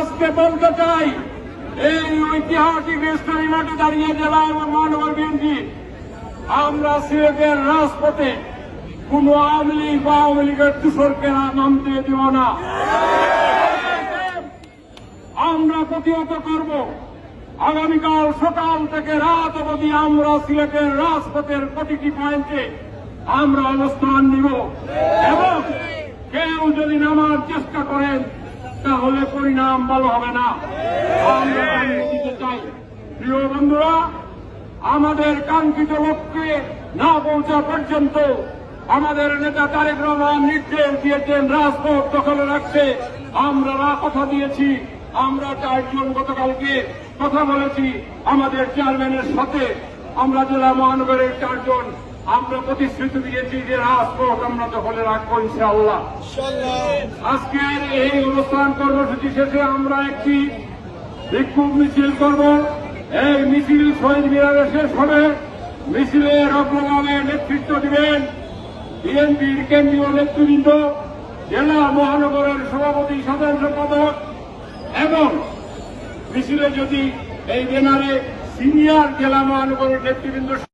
আজকে বলতে চাই, এই ঐতিহাসিক ইসলামী মাঠে দাঁড়িয়ে জেলা এবং মহানগর বিএনপি, আমরা সিলেটের রাজপথে কোন আওয়ামী লীগ বা আওয়ামী লীগের তুষরকে নামতে দিব না। আমরা প্রতিহত করব। আগামীকাল সকাল থেকে রাত অবধি আমরা সিলেটের রাজপথের প্রতিটি পয়েন্টে আমরা অবস্থান নিব। এবং কেউ যদি নামার চেষ্টা করেন তাহলে পরিণাম ভালো হবে না। চাই প্রিয় বন্ধুরা আমাদের কাঙ্ক্ষিত লক্ষ্যে না পৌঁছা পর্যন্ত আমাদের নেতা তারেক রহমান নির্দেশ দিয়েছেন রাজপথ দখলে রাখতে। আমরা না কথা দিয়েছি আমরা চারজন গতকালকে কথা বলেছি। আমাদের চেয়ারম্যানের সাথে আমরা জেলা মহানগরের চারজন আমরা প্রতিশ্রুতি দিয়েছি যে রাজপথ আমরা দখলে রাখব ইনশাআল্লাহ। আজকের এই অনুষ্ঠান কর্মসূচি শেষে আমরা একটি বিক্ষোভ মিছিল করব। এই মিছিল শহীদ মিনারে শেষ হবে। মিছিলের অগ্রগামে নেতৃত্ব দিবেন বিএনপির কেন্দ্রীয় নেতৃবৃন্দ জেলা মহানগরের সভাপতি সাধারণ সম্পাদক এবং মিছিলে যদি এই ব্যানারে সিনিয়র জেলা মহানগরের নেতৃবৃন্দ